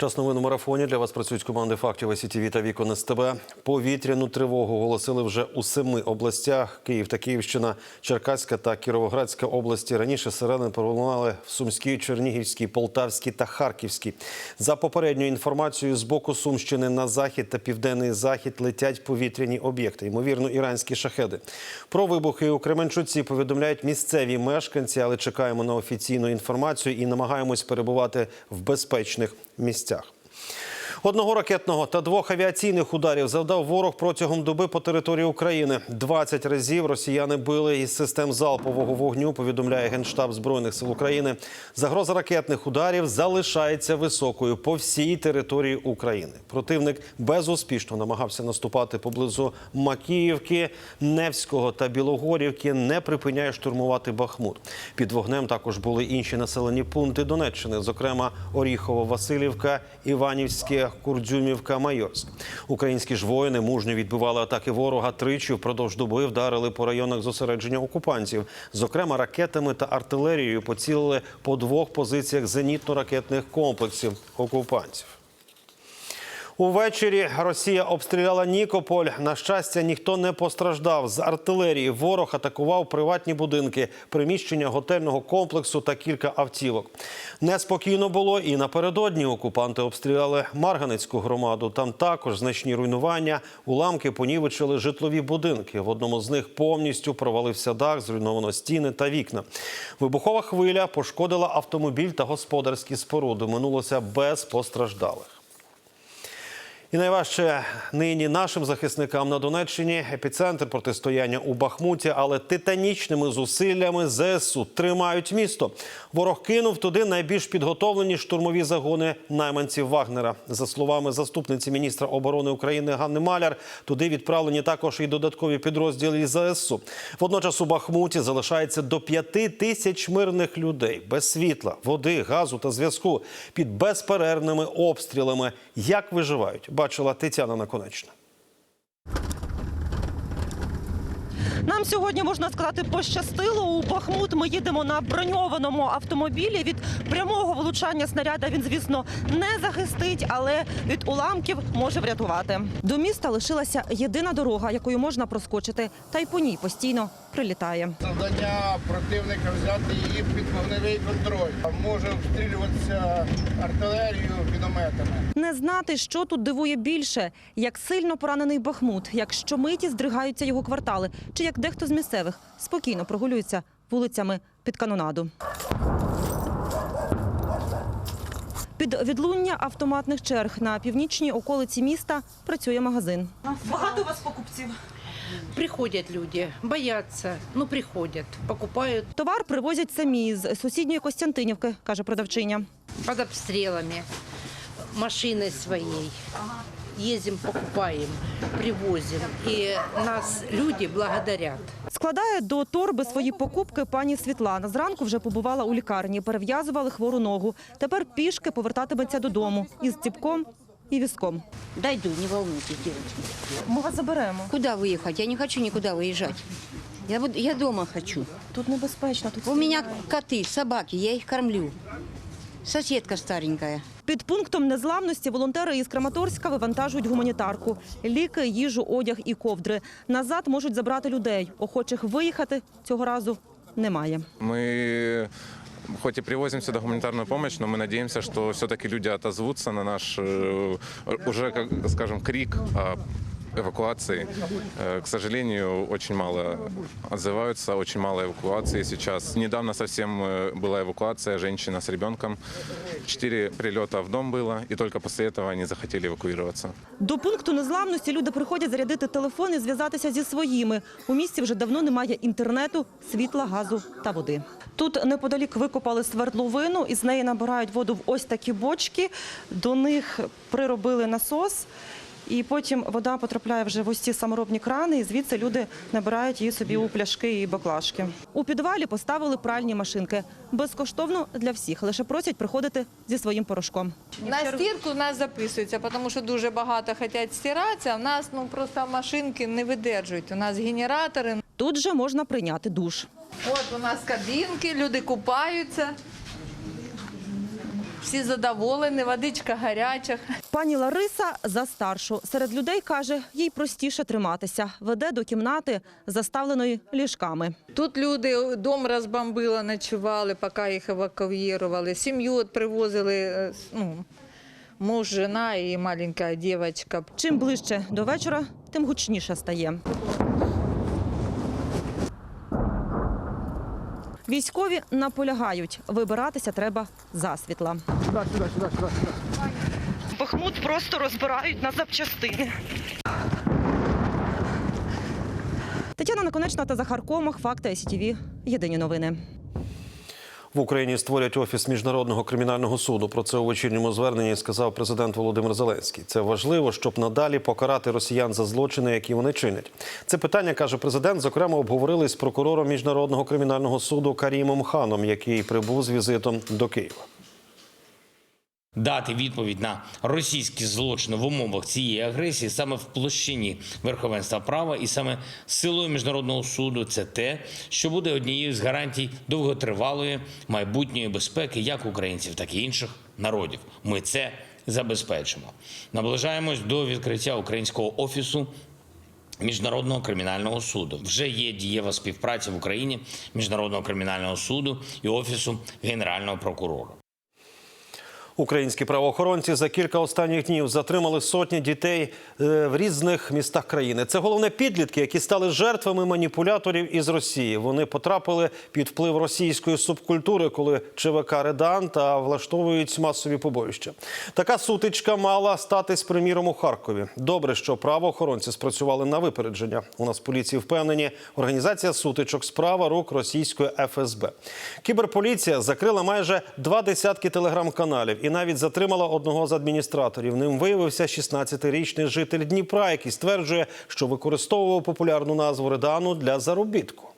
Час новин у марафоні. Для вас працюють команди фактів СІТВ та Вікон СТБ. Повітряну тривогу оголосили вже у семи областях: Київ та Київщина, Черкаська та Кіровоградська області. Раніше сирени пролунали в Сумській, Чернігівській, Полтавській та Харківській. За попередньою інформацією з боку Сумщини на захід та південний захід летять повітряні об'єкти, ймовірно, іранські шахеди. Про вибухи у Кременчуці повідомляють місцеві мешканці, але чекаємо на офіційну інформацію і намагаємось перебувати в безпечних місцях. Одного ракетного та двох авіаційних ударів завдав ворог протягом доби по території України. 20 разів росіяни били із систем залпового вогню. Повідомляє генштаб збройних сил України. Загроза ракетних ударів залишається високою по всій території України. Противник безуспішно намагався наступати поблизу Макіївки, Невського та Білогорівки. Не припиняє штурмувати Бахмут. Під вогнем також були інші населені пункти Донеччини, зокрема Оріхово-Василівка, Іванівське, Курдюмівка, Майорськ. Українські ж воїни мужньо відбивали атаки ворога. Тричі впродовж доби вдарили по районах зосередження окупантів. Зокрема, ракетами та артилерією поцілили по двох позиціях зенітно-ракетних комплексів окупантів. Увечері Росія обстріляла Нікополь. На щастя, ніхто не постраждав. З артилерії ворог атакував приватні будинки, приміщення готельного комплексу та кілька автівок. Неспокійно було і напередодні окупанти обстріляли Марганецьку громаду. Там також значні руйнування. Уламки понівечили житлові будинки. В одному з них повністю провалився дах, зруйновано стіни та вікна. Вибухова хвиля пошкодила автомобіль та господарські споруди. Минулося без постраждалих. І найважче нині нашим захисникам на Донеччині епіцентр протистояння у Бахмуті, але титанічними зусиллями ЗСУ тримають місто. Ворог кинув туди найбільш підготовлені штурмові загони найманців Вагнера. За словами заступниці міністра оборони України Ганни Маляр, туди відправлені також і додаткові підрозділи ЗСУ. Водночас у Бахмуті залишається до п'яти тисяч мирних людей без світла, води, газу та зв'язку під безперервними обстрілами. Як виживають? Бачила Тетяна Наконечна. Нам сьогодні можна сказати пощастило. У Бахмут ми їдемо на броньованому автомобілі. Від прямого влучання снаряда він, звісно, не захистить, але від уламків може врятувати. До міста лишилася єдина дорога, якою можна проскочити, та й по ній постійно прилітає. Завдання противника взяти її під вогневий контроль. Може обстрілюватися артилерією, мінометами. Не знати, що тут дивує більше, як сильно поранений Бахмут, як щомиті здригаються його квартали, чи як дехто з місцевих спокійно прогулюється вулицями під канонаду. Під відлуння автоматних черг на північній околиці міста працює магазин. Багато у вас покупців. Приходят люди, боятся, ну приходят, покупают Товар привозять самі з сусідньої Костянтинівки, каже продавчиня. под обстрелами машиной своей Ездим, покупаем, привозим. И нас люди благодарят. Складає до торби свої покупки пані Світлана. Зранку вже побувала у лікарні, перев'язували хвору ногу. Тепер пішки повертатиметься додому із ціпком і візком. Дойду, не волнуйтесь, девочки. Ми вас заберемо. Куда выехать? Я не хочу никуда выезжать. Я, вот, я дома хочу. Тут небезпечно. Тут У меня коты, собаки, я их кормлю. Соседка старенькая. під пунктом незламності волонтери із Краматорська вивантажують гуманітарку, ліки, їжу, одяг і ковдри. Назад можуть забрати людей. Охочих виїхати цього разу немає. Мы хоть и привозим сюда гуманитарную помощь, но мы надеемся, что все-таки люди отозвутся на наш э, уже, как, скажем, крик о эвакуации. Э, К сожалению, очень мало отзываются, очень мало эвакуации сейчас. Недавно совсем э, была эвакуация, женщина с ребенком. Четыре прилета в дом было, и только после этого они захотели эвакуироваться. До пункту незламності люди приходять зарядити телефон і зв'язатися зі своїми. У місті вже давно немає інтернету, світла, газу та води. Тут неподалік викопали свердловину, і з неї набирають воду в ось такі бочки. До них приробили насос. і потім вода потрапляє вже в ось ці саморобні крани, і звідси люди набирають її собі у пляшки і баклажки. У підвалі поставили пральні машинки безкоштовно для всіх. Лише просять приходити зі своїм порошком. На стірку у нас записується, тому що дуже багато хочуть стиратися. У нас ну просто машинки не видержують. У нас генератори. Тут же можна прийняти душ. От у нас кабінки, люди купаються. Всі задоволені, водичка гаряча. Пані Лариса за старшу. Серед людей каже, їй простіше триматися. Веде до кімнати, заставленої ліжками. Тут люди дом розбомбили, ночували, поки їх евакуювали. Сім'ю привозили, е, ну, муж, жена і маленька дівчинка. Чим ближче до вечора, тим гучніше стає. Військові наполягають, вибиратися треба засвітла. Бахмут просто розбирають на запчастини. Тетяна Наконечна та Захар Комах. Факти СІТІВІ. Єдині новини. В Україні створять офіс міжнародного кримінального суду. Про це у вечірньому зверненні сказав президент Володимир Зеленський. Це важливо, щоб надалі покарати росіян за злочини, які вони чинять. Це питання каже президент. Зокрема, обговорили з прокурором міжнародного кримінального суду Карімом Ханом, який прибув з візитом до Києва. Дати відповідь на російські злочини в умовах цієї агресії саме в площині верховенства права і саме силою міжнародного суду це те, що буде однією з гарантій довготривалої майбутньої безпеки як українців, так і інших народів. Ми це забезпечимо. Наближаємось до відкриття українського офісу. Міжнародного кримінального суду вже є дієва співпраця в Україні міжнародного кримінального суду і офісу генерального прокурора. Українські правоохоронці за кілька останніх днів затримали сотні дітей е, в різних містах країни. Це головне підлітки, які стали жертвами маніпуляторів із Росії. Вони потрапили під вплив російської субкультури, коли ЧВК Редан та влаштовують масові побоїща. Така сутичка мала статись приміром у Харкові. Добре, що правоохоронці спрацювали на випередження. У нас поліції впевнені, організація сутичок справа рук російської ФСБ. Кіберполіція закрила майже два десятки телеграм-каналів і навіть затримала одного з адміністраторів. Ним виявився 16-річний житель Дніпра, який стверджує, що використовував популярну назву Редану для заробітку.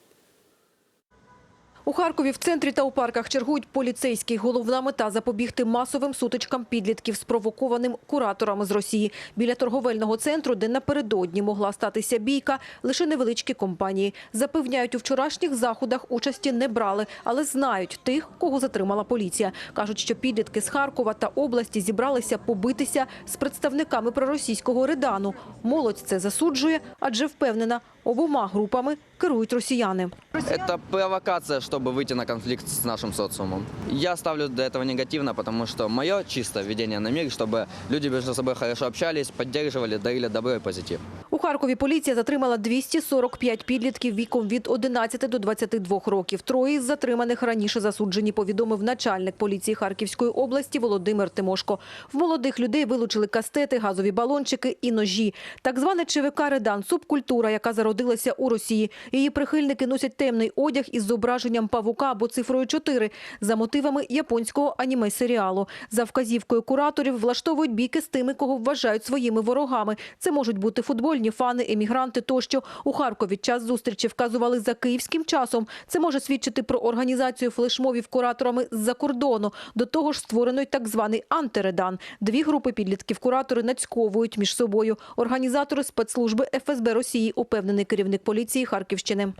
У Харкові в центрі та у парках чергують поліцейські. Головна мета – запобігти масовим сутичкам підлітків, спровокованим кураторами з Росії. Біля торговельного центру, де напередодні могла статися бійка, лише невеличкі компанії. Запевняють, у вчорашніх заходах участі не брали, але знають тих, кого затримала поліція. Кажуть, що підлітки з Харкова та області зібралися побитися з представниками проросійського Редану. Молодь це засуджує, адже впевнена, обома групами керують росіяни. Это провокация, чтобы выйти на конфликт с нашим социумом. Я ставлю до этого негативно, потому что мое чисто видение на мир, чтобы люди между собой хорошо общались, поддерживали, дарили добро и позитив. Харкові поліція затримала 245 підлітків віком від 11 до 22 років. Троє із затриманих раніше засуджені, повідомив начальник поліції Харківської області Володимир Тимошко. В молодих людей вилучили кастети, газові балончики і ножі. Так зване ЧВК «Редан» – субкультура, яка зародилася у Росії. Її прихильники носять темний одяг із зображенням павука або цифрою 4 за мотивами японського аніме-серіалу. За вказівкою кураторів влаштовують бійки з тими, кого вважають своїми ворогами. Це можуть бути футбольні фани, емігранти тощо. У Харкові час зустрічі вказували за київським часом. Це може свідчити про організацію флешмовів кураторами з-за кордону. До того ж створено й так званий антиредан. Дві групи підлітків куратори нацьковують між собою. Організатори спецслужби ФСБ Росії, упевнений керівник поліції Харківщини.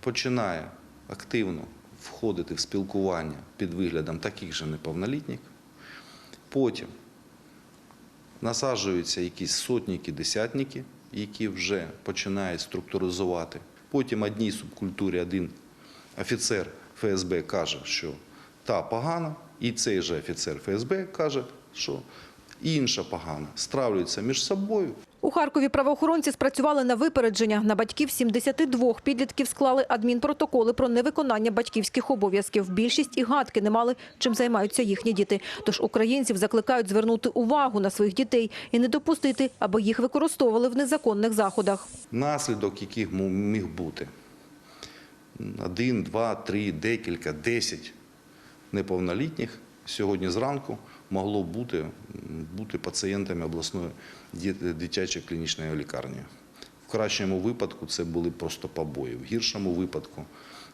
починає активно входити в спілкування під виглядом таких же неповнолітніх, потім насаджуються якісь сотніки, десятники, які вже починають структуризувати. Потім одній субкультурі один офіцер ФСБ каже, що та погана, і цей же офіцер ФСБ каже, що інша погана. Стравлюються між собою. Харкові правоохоронці спрацювали на випередження. На батьків 72 підлітків склали адмінпротоколи про невиконання батьківських обов'язків. Більшість і гадки не мали, чим займаються їхні діти. Тож українців закликають звернути увагу на своїх дітей і не допустити, аби їх використовували в незаконних заходах. наслідок яких міг бути один, два, три, декілька, десять неповнолітніх сьогодні зранку могло бути бути пацієнтами обласної дитячої клінічної лікарні. В кращому випадку це були просто побої. В гіршому випадку,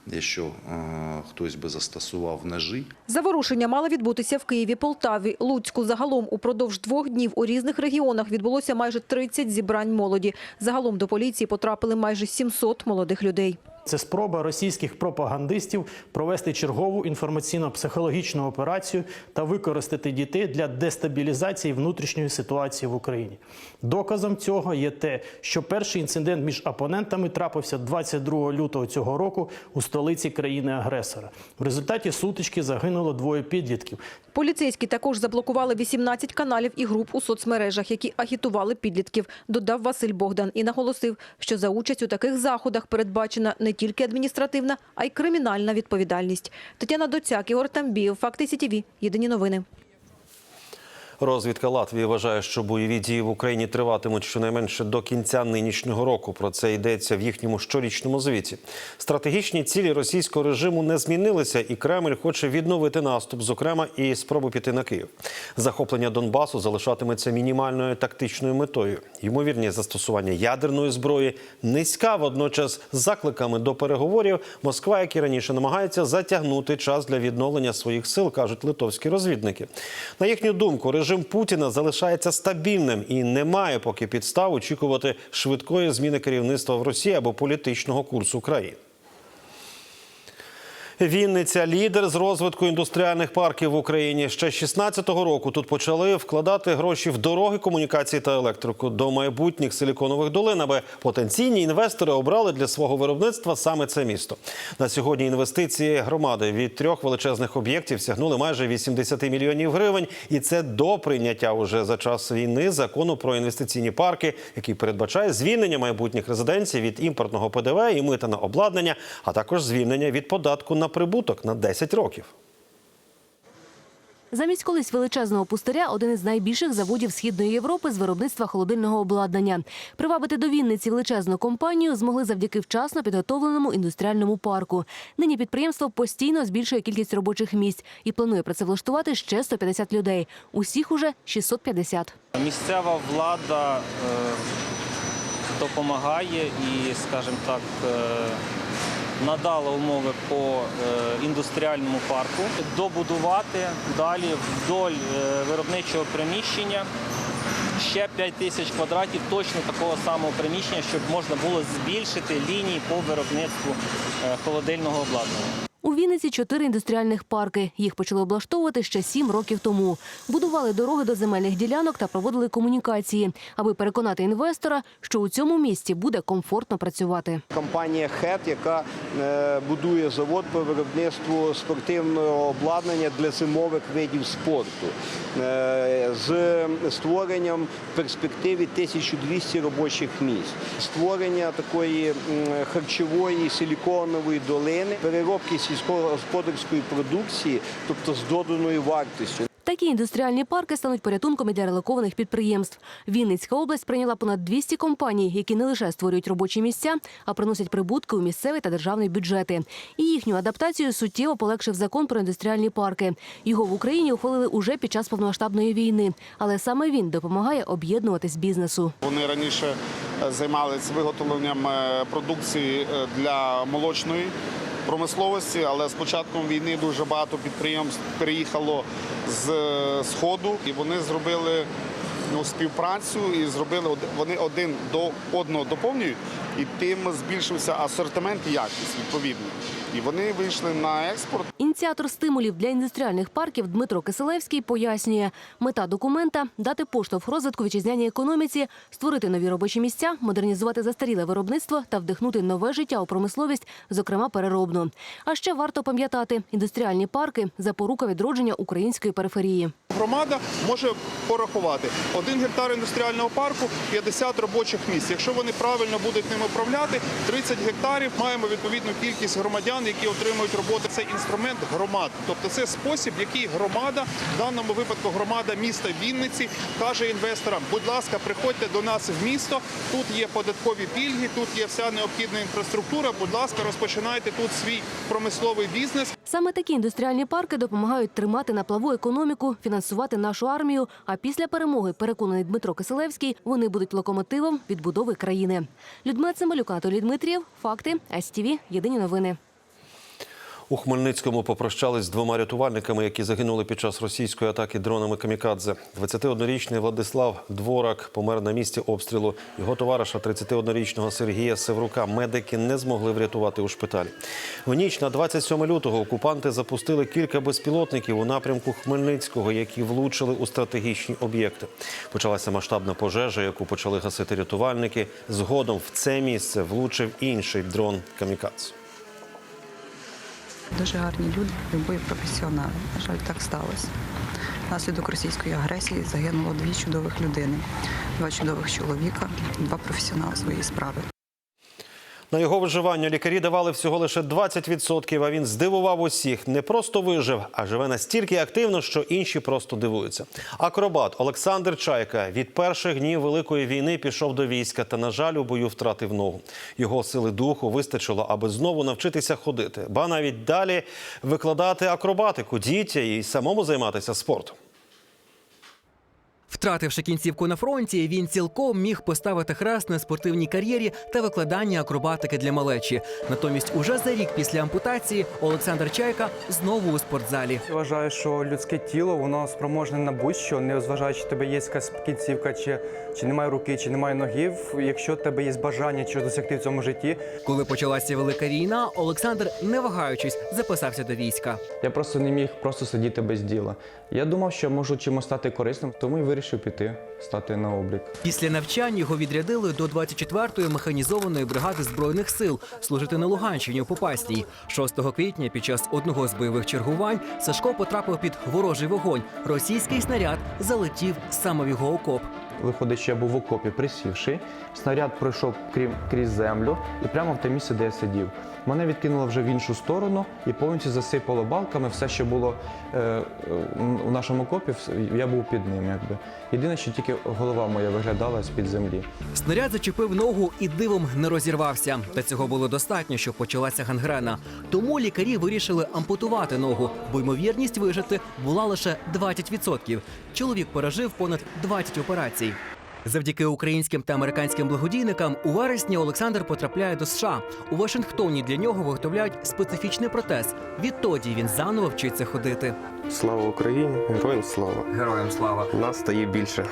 якщо е, хтось би застосував ножі, Заворушення мали відбутися в Києві, Полтаві, Луцьку. Загалом упродовж двох днів у різних регіонах відбулося майже 30 зібрань молоді. Загалом до поліції потрапили майже 700 молодих людей. Це спроба російських пропагандистів провести чергову інформаційно-психологічну операцію та використати дітей для дестабілізації внутрішньої ситуації в Україні. Доказом цього є те, що перший інцидент між опонентами трапився 22 лютого цього року у столиці країни-агресора. В результаті сутички загинуло двоє підлітків. Поліцейські також заблокували 18 каналів і груп у соцмережах, які агітували підлітків, додав Василь Богдан і наголосив, що за участь у таких заходах передбачена не тільки адміністративна, а й кримінальна відповідальність. Тетяна Доцяк, Ігор Тамбієв, Факти СІТІВІ. Єдині новини. Розвідка Латвії вважає, що бойові дії в Україні триватимуть щонайменше до кінця нинішнього року. Про це йдеться в їхньому щорічному звіті. Стратегічні цілі російського режиму не змінилися, і Кремль хоче відновити наступ, зокрема і спробу піти на Київ. Захоплення Донбасу залишатиметься мінімальною тактичною метою. Ймовірність застосування ядерної зброї низька. Водночас з закликами до переговорів Москва, як і раніше, намагається затягнути час для відновлення своїх сил, кажуть литовські розвідники. На їхню думку, режим Путіна залишається стабільним і немає поки підстав очікувати швидкої зміни керівництва в Росії або політичного курсу країн. Вінниця лідер з розвитку індустріальних парків в Україні. Ще 16-го року тут почали вкладати гроші в дороги, комунікації та електрику до майбутніх силіконових долин, аби потенційні інвестори обрали для свого виробництва саме це місто. На сьогодні інвестиції громади від трьох величезних об'єктів сягнули майже 80 мільйонів гривень, і це до прийняття уже за час війни закону про інвестиційні парки, який передбачає звільнення майбутніх резиденцій від імпортного ПДВ і мита на обладнання, а також звільнення від податку на прибуток на 10 років. Замість колись величезного пустиря один із найбільших заводів Східної Європи з виробництва холодильного обладнання. Привабити до Вінниці величезну компанію змогли завдяки вчасно підготовленому індустріальному парку. Нині підприємство постійно збільшує кількість робочих місць і планує працевлаштувати ще 150 людей. Усіх уже 650. Місцева влада е, допомагає і, скажімо так, е, надала умови по е, індустріальному парку, добудувати далі вдоль е, виробничого приміщення ще 5 тисяч квадратів точно такого самого приміщення, щоб можна було збільшити лінії по виробництву е, холодильного обладнання. У Вінниці чотири індустріальних парки. Їх почали облаштовувати ще сім років тому. Будували дороги до земельних ділянок та проводили комунікації, аби переконати інвестора, що у цьому місті буде комфортно працювати. Компанія «ХЕТ», яка будує завод по виробництву спортивного обладнання для зимових видів спорту е, з створенням в перспективі 1200 робочих місць, створення такої харчової силіконової долини, переробки сільськогосподарської продукції, тобто з доданою вартістю. Такі індустріальні парки стануть порятунком і для релокованих підприємств. Вінницька область прийняла понад 200 компаній, які не лише створюють робочі місця, а приносять прибутки у місцевий та державний бюджети. І їхню адаптацію суттєво полегшив закон про індустріальні парки. Його в Україні ухвалили уже під час повномасштабної війни, але саме він допомагає об'єднуватись бізнесу. Вони раніше е, займалися виготовленням е, продукції е, для молочної промисловості, але з початком війни дуже багато підприємств переїхало з е, сходу, і вони зробили співпрацю і зробили од- вони один до одного доповнюють, і тим збільшився асортимент і якість відповідно. І вони вийшли на експорт. Ініціатор стимулів для індустріальних парків Дмитро Киселевський пояснює, мета документа дати поштовх розвитку вітчизняній економіці, створити нові робочі місця, модернізувати застаріле виробництво та вдихнути нове життя у промисловість, зокрема переробну. А ще варто пам'ятати, індустріальні парки запорука відродження української периферії. Громада може порахувати Один гектар індустріального парку 50 робочих місць. Якщо вони правильно будуть ними управляти, 30 гектарів маємо відповідну кількість громадян, які отримують роботу. Це інструмент громад, тобто це спосіб, який громада, в даному випадку громада міста Вінниці, каже інвесторам: будь ласка, приходьте до нас в місто. Тут є податкові пільги, тут є вся необхідна інфраструктура. Будь ласка, розпочинайте тут свій промисловий бізнес. Саме такі індустріальні парки допомагають тримати на плаву економіку, фінансувати нашу армію. А після перемоги, переконаний Дмитро Киселевський, вони будуть локомотивом відбудови країни. Людмила Цимbalюк, Анатолій Дмитрієв. Факти. СТВ. Єдині новини. У Хмельницькому попрощались з двома рятувальниками, які загинули під час російської атаки дронами камікадзе. 21-річний Владислав Дворак помер на місці обстрілу. Його товариша, 31-річного Сергія Севрука, медики не змогли врятувати у шпиталі. В ніч на 27 лютого окупанти запустили кілька безпілотників у напрямку Хмельницького, які влучили у стратегічні об'єкти. Почалася масштабна пожежа, яку почали гасити рятувальники. Згодом в це місце влучив інший дрон камікадзе. Дуже гарні люди, любові професіонали. На жаль, так сталося. Внаслідок російської агресії загинуло дві чудових людини, два чудових чоловіка, два професіонали своєї справи. На його виживання лікарі давали всього лише 20%, а він здивував усіх. Не просто вижив, а живе настільки активно, що інші просто дивуються. Акробат Олександр Чайка від перших днів Великої війни пішов до війська та, на жаль, у бою втратив ногу. Його сили духу вистачило, аби знову навчитися ходити, ба навіть далі викладати акробатику дітя і самому займатися спортом. Втративши кінцівку на фронті, він цілком міг поставити хрест на спортивній кар'єрі та викладанні акробатики для малечі. Натомість, уже за рік після ампутації Олександр Чайка знову у спортзалі. Я Вважаю, що людське тіло воно спроможне на будь-що, не зважаючи тебе є якась кінцівка, чи, чи немає руки, чи немає ноги. Якщо в тебе є бажання чогось досягти в цьому житті. Коли почалася велика війна, Олександр, не вагаючись, записався до війська. Я просто не міг просто сидіти без діла. Я думав, що можу чимось стати корисним, тому і вирішив піти, стати на облік. Після навчань його відрядили до 24-ї механізованої бригади збройних сил служити на Луганщині у Попасній. 6 квітня під час одного з бойових чергувань Сашко потрапив під ворожий вогонь. Російський снаряд залетів саме в його окоп. Виходить, що я був в окопі, присівши. Снаряд пройшов крім крізь землю і прямо в те місце, де я сидів. Мене відкинуло вже в іншу сторону і повністю засипало балками. Все, що було е, е, у нашому окопі, я був під ним. Якби єдине, що тільки голова моя виглядала з під землі. Снаряд зачепив ногу і дивом не розірвався. Та цього було достатньо, щоб почалася гангрена. Тому лікарі вирішили ампутувати ногу, бо ймовірність вижити була лише 20%. Чоловік пережив понад 20 операцій. Завдяки українським та американським благодійникам у вересні Олександр потрапляє до США. У Вашингтоні для нього виготовляють специфічний протез. Відтоді він заново вчиться ходити. Слава Україні! Героям слава! Героям слава! Нас стає більше.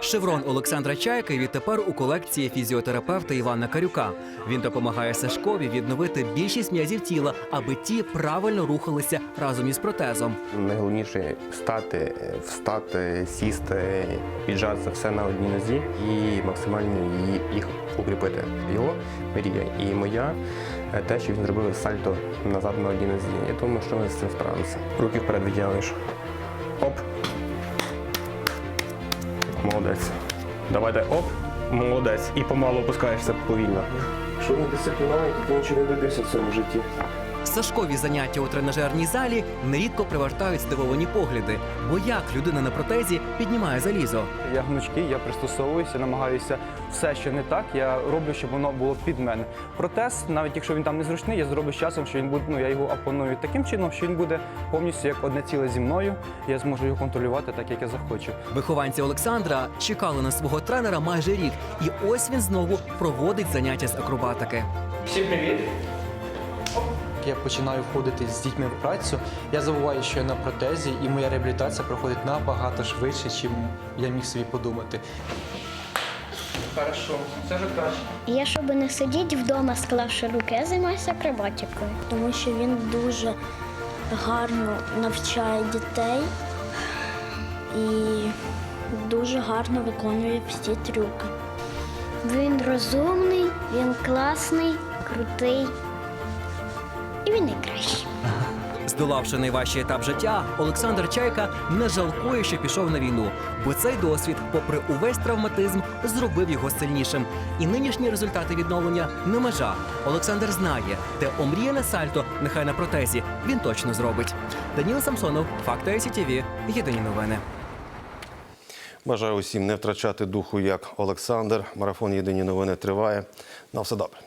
Шеврон Олександра Чайка відтепер у колекції фізіотерапевта Івана Карюка. Він допомагає Сашкові відновити більшість м'язів тіла, аби ті правильно рухалися разом із протезом. Найголовніше стати, встати, сісти, піджатися все на одній нозі і максимально її- їх укріпити. Його мрія і моя те, що він зробив сальто назад на одній нозі. Я думаю, що ми з цим справимося. Руки вперед відділиш. Оп. Молодець. Давай дай оп. Молодець. І помалу опускаєшся повільно. Якщо не дисциплінує, то ти нічого не добився в цьому житті. Сашкові заняття у тренажерній залі нерідко привертають здивовані погляди. Бо як людина на протезі піднімає залізо? Я гнучкий, я пристосовуюся, намагаюся все, що не так, я роблю, щоб воно було під мене. Протез, навіть якщо він там незручний, я зроблю з часом, що він буде, ну я його опоную таким чином, що він буде повністю як одне ціле зі мною. Я зможу його контролювати так, як я захочу. Вихованці Олександра чекали на свого тренера майже рік, і ось він знову проводить заняття з акробатики. Всім привіт! Я починаю входити з дітьми в працю. Я забуваю, що я на протезі, і моя реабілітація проходить набагато швидше, ніж я міг собі подумати. Хорошо, це вже краще. Я, щоб не сидіти вдома, склавши руки, я займаюся акробатикою, тому що він дуже гарно навчає дітей і дуже гарно виконує всі трюки. Він розумний, він класний, крутий він найкращий. Здолавши найважчий етап життя, Олександр Чайка не жалкує, що пішов на війну, бо цей досвід, попри увесь травматизм, зробив його сильнішим. І нинішні результати відновлення не межа. Олександр знає, те омріяне сальто, нехай на протезі, він точно зробить. Даніл Самсонов, Факти СІТВ, Єдині новини. Бажаю усім не втрачати духу, як Олександр. Марафон Єдині новини триває. На все добре.